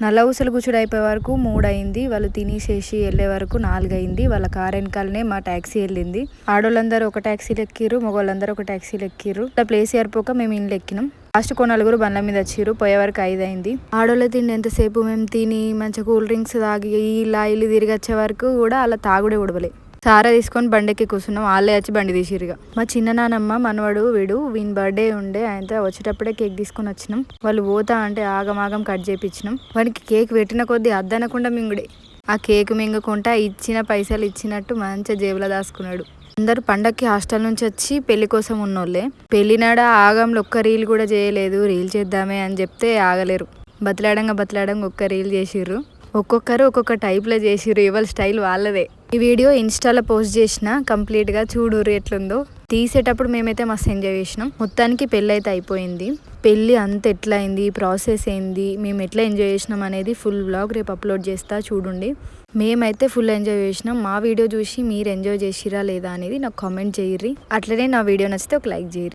నల్ల ఊసలు కూర్చుడు అయిపోయే వరకు మూడు అయింది వాళ్ళు తినేసేసి వెళ్ళే వరకు నాలుగు అయింది వాళ్ళ కార్ వెనకాలనే మా ట్యాక్సీ వెళ్ళింది. ఆడోళ్ళందరూ ఒక ట్యాక్సీలు ఎక్కిర్రు మగవాళ్ళందరూ ఒక ట్యాక్సీలు ఎక్కిర్రు ఇట్లా ప్లేస్ ఏరిపోక మేము ఇండ్లు ఎక్కినాం. లాస్ట్ కో నలుగురు బండ్ల మీద వచ్చిరు పోయే వరకు ఐదు అయింది ఆడోళ్ళ తిండి ఎంతసేపు మేము తిని మంచిగా కూల్ డ్రింక్స్ తాగి ఇలా ఇల్లు తిరిగి వచ్చే వరకు కూడా అలా తాగుడే ఉడవలే సారా తీసుకొని బండికి కూర్చున్నాం. వాళ్ళే వచ్చి బండి తీసిరుగా మా చిన్న నానమ్మ మనవడు వీడు వీని బర్త్డే ఉండే ఆయనతో వచ్చేటప్పుడే కేక్ తీసుకొని వచ్చినాం. వాళ్ళు పోతా అంటే ఆగమాగం కట్ చేయించినాం వానికి కేక్ పెట్టిన కొద్దీ అద్దనకుండా మింగుడే. ఆ కేక్ మింగకుండా ఇచ్చిన పైసలు ఇచ్చినట్టు మంచిగా జేబులో దాచుకున్నాడు. అందరూ పండక్కి హాస్టల్ నుంచి వచ్చి పెళ్ళి కోసం ఉన్నోళ్ళే. పెళ్ళినాడ ఆగంలో ఒక్క రీల్ కూడా చేయలేదు. రీల్ చేద్దామే అని చెప్తే ఆగలేరు. బతిలాడంగా బతిలాడంగా ఒక్క రీల్ చేసిర్రు. ఒక్కొక్కరు ఒక్కొక్క టైప్లో చేసిర్రు. ఇవాళ స్టైల్ వాళ్ళదే. ఈ వీడియో ఇన్స్టాలో పోస్ట్ చేసిన కంప్లీట్గా చూడుర్రు ఎట్లుందో. తీసేటప్పుడు మేమైతే మస్తు ఎంజాయ్ చేసినాం. మొత్తానికి పెళ్ళి అయితే అయిపోయింది. పెళ్ళి అంత ఎట్లా అయింది ప్రాసెస్ ఏంది? మేము ఎట్లా ఎంజాయ్ చేసినాం అనేది ఫుల్ వ్లాగ్ రేపు అప్లోడ్ చేస్తా చూడండి. మేమైతే ఫుల్ ఎంజాయ్ చేసినాం. మా వీడియో చూసి మీరు ఎంజాయ్ చేసిరా లేదా అనేది నాకు కామెంట్ చేయర్రి. అట్లనే నా వీడియో నచ్చితే ఒక లైక్ చేయరు